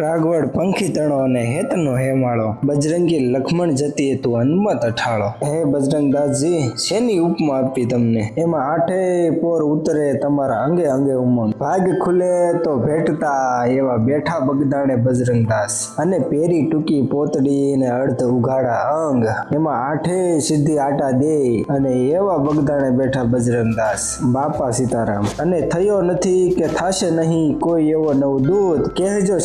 રાગવડ પંખી તણો અને હેતનો હેમાળો. બજરંગી લખમણ જતી તું હનુમત અઠાળો. હે બજરંગદાસજી, શેની ઉપમા આપી તમને? એમાં આઠે પોર ઉતરે, તમારા અંગે અંગે ઉમંગ. ભાગ ખુલે તો ભેટતા એવા બેઠા બગદાણે બજરંગદાસ. અને પેરી ટૂંકી પોતડી ને અર્ધ ઉઘાડા અંગ. એમાં આઠે સિદ્ધિ આટા દે અને એવા બગદાણે બેઠા બજરંગદાસ. બાપા સીતારામ. અને થયો નથી કે થાશે નહીં કોઈ એવો નવદૂત. કહેજો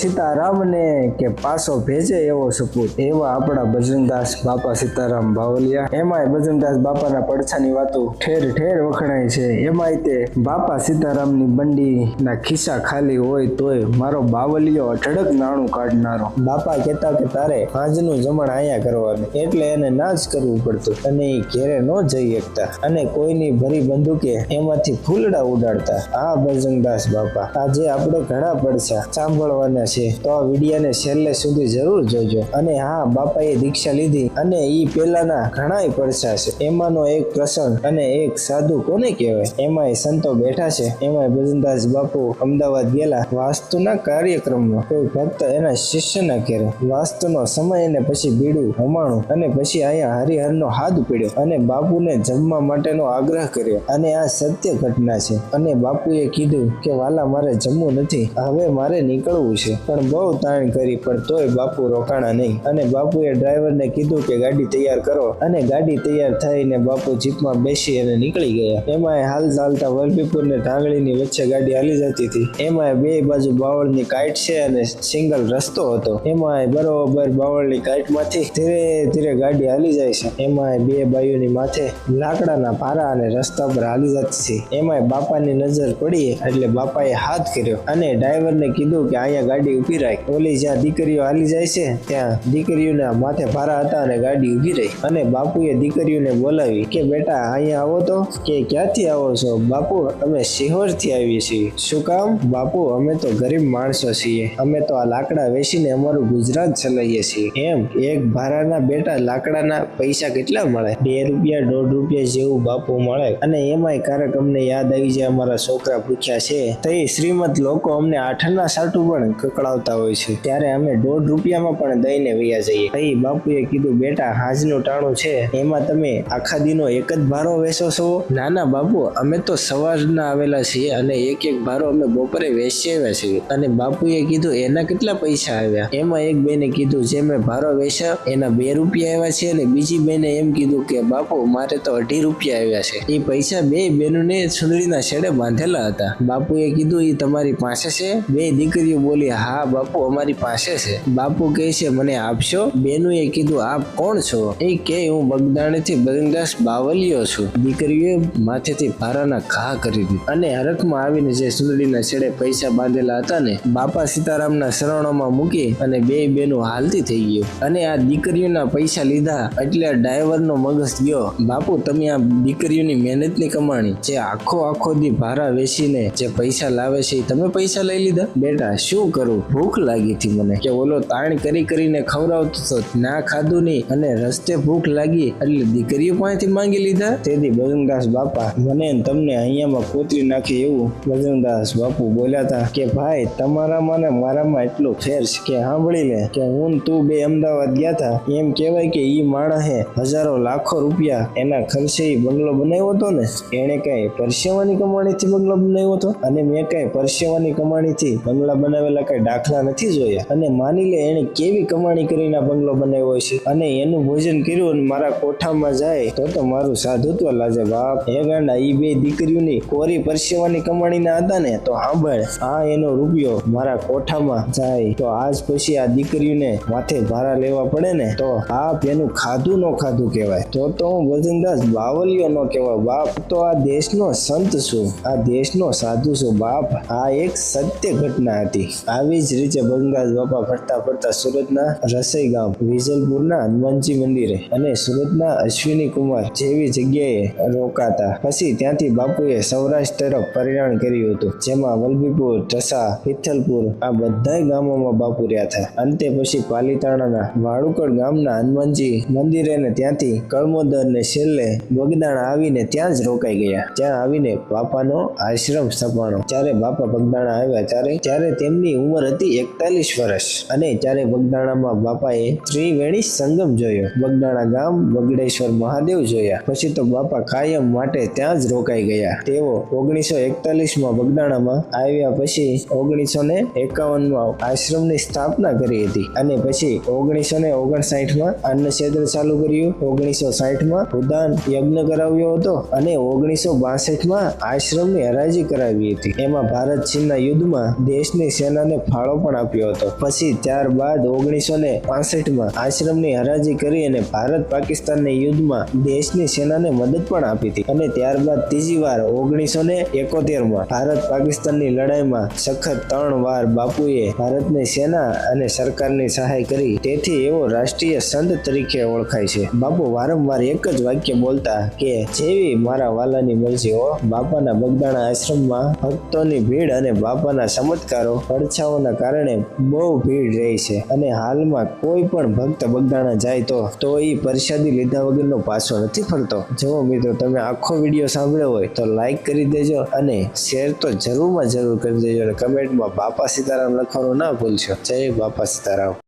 સીતારામને કે પાછો ભેજે એવો સપૂત એવા આપણા બજરંગદાસ બાપા સીતારામ બાવલિયા. એમાંય બજરંગદાસ બાપાના પડછાની વાતો ઠેર ઠેર વખણાય છે. એમાંય તે બાપા સીતારામની બંડીના ખિસ્સા ખાલી હોય તોય મારો બાવલિયો અઢળક નાણું કાઢનારો. બાપા કહેતા કે તારે આજનું જમણ આયા કરવાનું. એટલે એને ના જ કરવું પડતું અને એ ઘેરે ન જઈ શકતા અને કોઈની ભરી બંદૂકે એમાંથી ફૂલડા ઉડાડતા. આ બજરંગદાસ બાપા આજે આપણે ઘણા પડછા સાંભળવાના છે. તો આ વિડીયાને છેલ્લે સુધી જરૂર જોજો. અને હા, બાપાએ દીક્ષા લીધી અને ઈ પેલાના ઘણા પડછા છે. એમાંનો એક પ્રસંગ અને એક સાધુ કોને કહેવાય? એમાંય સંતો બેઠા છે. એમાંય ભજનદાસ બાપુ અમદાવાદ ગયેલા. વાસ્તુના કાર્યક્રમમાં કોઈ ભક્ત એના શિષ્યના ઘેરે. વાસ્તુનો સમય અને પછી બીડું હમાણું અને પછી અહીંયા હરિહરનો હાથ પીડ્યો અને બાપુને જમવા માટેનો આગ્રહ કર્યો. અને આ સત્ય ઘટના છે. અને બાપુએ કીધું કે, વાલા, મારે જમવું નથી. હવે મારે નીકળવું છે. પણ બહુ તાણ કરી પણ તોય બાપુ રોકાણા નહીં. અને બાપુએ ડ્રાઈવરને કીધું કે ગાડી તૈયાર કરો. અને ગાડી તૈયાર થઈને બાપુ જીપમાં બેસી અને નીકળી ગયા. એમાં હાલ ચાલતા વલભીપુર ને ઢાંગળીની વચ્ચે ગાડી હાલી જતી હતી. એમાં બે બાજુ બાવળની કાઈટ છે અને સિંગલ રસ્તો હતો. એમાં બરોબર બાવળની કાઈટમાંથી ધીરે ધીરે ગાડી હાલી જાય છે. એમાં બે બાયુની માથે લાકડાના ભારા અને રસ્તા પર હાલી જતી હતી. એમાં બાપાની નજર પડી એટલે બાપાએ હાથ કર્યો અને ડ્રાઈવરને કીધું કે અહીંયા ગાડી ઊભી રાખ. ઓલી જ્યાં દીકરીઓ હાલી જાય છે, ત્યાં દીકરીઓના માથે ભારા હતા અને ગાડી ઊભી રહી. અને બાપુએ દીકરીઓને બોલાવી કે, બેટા, અહીંયા આવો તો? કે ક્યાંથી આવો છો? બાપુ, અમે સિહોરથી આવીએ છીએ. શું કામ? બાપુ, અમે તો ગરીબ માણસો છીએ. અમે તો આ લાકડા વેચીને અમારું ગુજરાત ચલાવીએ છીએ. એમ? એક ભારાના બેટા લાકડાના પૈસા કેટલા મળે? બે રૂપિયા, દોઢ રૂપિયા જેવું બાપુ મળે. અને એમાંય ક્યારેક અમને યાદ આવી જાય, અમારા છોકરા ભૂખ્યા છે. તે શ્રીમદ લોકો અમને આઠના સાટું પણ કકડાવતા હોય છે. ત્યારે અમે દોઢ રૂપિયામાં પણ દઈને વૈયા જઈએ. અહીં બાપુએ કીધું, બેટા, હાજનું ટાણું છે. એમાં તમે આખા દિનો એક જ ભારો વેચો છો? ના ના બાપુ, અમે તો સવારના આવેલા છીએ અને એક એક ભારો અમે બપોરે વેચી આવ્યા છીએ. અને બાપુએ કીધું, એના કેટલા પૈસા આવ્યા? એમાં એક બેને કીધું, જે મેં ભારો વેચ્યા, એના બે રૂપિયા આવ્યા છે. અને બીજી બેને એમ કીધું કે, બાપુ, મારે તો અઢી રૂપિયા આવ્યા છે. એ પૈસા બે બેનોને સુંદરીના છેડે બાંધેલા હતા. બાપુએ કીધું એ તમારી પાસે છે? બે દીકરીઓ બોલી, હા, બાપુ અમારી પાસે છે. બાપુ કહે છે, મને આપશો? બેનુએ કીધું, આપ કોણ છો? એ કે હું બગદાણેથી બજરંગદાસ બાવલિયો છું. દીકરીએ માથેથી ભારાના ઘા કરી દીધું. અને હરખમાં આવીને જે સુંદરીના છેડે પૈસા બાંધેલા હતા ને, બાપા સીતારામના શરણોમાં મૂકી અને બે બેનું હાલતી થઈ ગયું. અને આ દીકરીઓના પૈસા લીધા એટલે ડ્રાઈવરનો મગજ ગયો. બાપુ, તમે આ દીકરીઓની મહેનતની કમાણી, જે આખો આખો દી ભારા વેચીને જે પૈસા લાવે છે, એ તમે પૈસા લઈ લીધા? બેટા, શું કરું? ભૂખ લાગી હતી મને. કે ઓલો તાણ કરી કરીને ખવડાવતો ના ખાધું નહીં અને રસ્તે ભૂખ લાગી એટલે દીકરીઓ પાસેથી માંગી લીધા. તેથી બજરંગદાસ બાપા મને તમને અહીંયામાં કોતરી નાખી એવું બજરંગદાસ બાપુ બોલ્યા હતા કે, ભાઈ, તમારામાં ને મારામાં એટલું ફેર છે કે સાંભળી લે કે હું તું બે અમદાવાદ ગયા હતા એમ કહેવાય કે ઈ માણસે હજારો લાખો રૂપિયા એના ખર્ચે બંગલો બનાવ્યો હતો ને. એણે કઈ પરસેવાની કમાણીથી બંગલો બનાવ્યો હતો? અને મેં કઈ પરસેવાની કમાણીથી બંગલા બનાવેલા કઈ દાખલા નથી જોયા અને માની લે એણે કેવી કમાણી કરીને બંગલો બનાવ્યો છે અને એનું ભોજન કર્યું મારા કોઠામાં જાય, તો તો મારું સાધુત્વ લાજે બાપ. હે ગાંડા, ઈ બે દીકરીઓની કોરી પરસેવાની કમાણીના હતા ને, તો સાંભળ, આ એનો રૂપિયો મારા કોઠામાં જાય. તો આજ પછી આ દીકરીઓને માથે ભારા લેવા પડે ને, તો બાપ એનું ખાધું નો ખાધું કહેવાય. તો તો હું વજનદાસ બાવલિયો નો કહેવાય બાપ. તો આ દેશનો સંત છું, આ દેશનો સાધુ છું બાપ. આ એક સત્ય ઘટના હતી. આવી જ રીતે વજનદાસ બાપા ફરતા ફરતા સુરતના રસઈ ગામ વિજલપુરના હનુમાનજી મંદિરે અને સુરતના અશ્વિની કુમાર જેવી જગ્યાએ રોકાતા. પછી ત્યાંથી બાપુએ સૌરાષ્ટ્ર તરફ પરિણામ કર્યું હતું, જેમાં વલભીપુર ઢસા વિઠ્ઠલપુર આ બધા ગામોમાં બાપુ રહ્યા હતા. અંતે પછી પાલીતાણાના વાળુકડ ગામના હનુમાનજી મંદિરે ને ત્યાંથી કળમોદર ને છેલ્લે બગદાણા આવીને ત્યાં જ રોકાઈ ગયા. ત્યાં આવીને બાપાનો આશ્રમ સ્થપાણો જ્યારે બાપા બગદાણા આવ્યા ત્યારે ત્યારે તેમની ઉંમર હતી એકતાલીસ વર્ષ અને ત્યારે બગદાણામાં બાપાએ ત્રિવેણી સંગમ જોયો. બગદાણા ગામ વગડેશ્વર મહાદેવ જોયા. પછી તો બાપા કાયમ માટે ત્યાં જ રોકાઈ ગયા. તેઓ ઓગણીસો એકતાલીસમાં બગદાણામાં આવ્યા પછી ઓગણીસો ને એકાવનમાં આશ્રમની સ્થાપના કરી હતી અને પછી ઓગણીસો ને ઓગણસાઠમાં અન્ન ક્ષેત્ર ચાલુ કર્યું. ઓગણીસો સાઠમાં ઉદાન યજ્ઞ કરાવ્યો હતો અને ઓગણીસો બાસઠમાં આશ્રમની હરાજી કરાવી હતી. એમાં ભારત ચીનના યુદ્ધમાં દેશની સેનાને ફાળો પણ આપ્યો હતો. પછી ત્યારબાદ ઓગણીસો ને પાસઠમાં આશ્રમની હરાજી કરી અને ભારત પાકિસ્તાનના યુદ્ધમાં દેશની સેનાને મદદ પણ આપી હતી. અને ત્યારબાદ ત્રીજી વાર ઓગણીસો ને એકોતેરમાં ભારત પાકિસ્તાનની લડાઈમાં સખત ત્રણ વાર બાપુએ ભારતની સેના અને સરકારની સહાય કરી. તેથી એવો રાષ્ટ્રીય સંત તરીકે ઓળખાય છે. બાપુ વારંવાર એક જ વાક્ય બોલતા કે, જેવી મારા વાલાની મરજી હો, બાપાના બગદાણા આશ્રમમાં ભક્તોની ભીડ અને બાપાના ચમત્કારો પડછાઓના કારણે બહુ ભીડ રહી છે અને હાલમાં કોઈ પણ ભક્ત બગદાણા જાય તો તો એ પ્રસાદી લીધા વગરનો પાછો નથી ફરતો. જો મિત્રો તમે આખો વીડિયો સાંભળ્યો હોય તો લાઈક કરી દેજો અને શેર તો જરૂરમાં જરૂર કરી દેજો અને કમેન્ટમાં બાપા સીતારામ લખવાનું ના ભૂલશો. જય બાપા સીતારામ.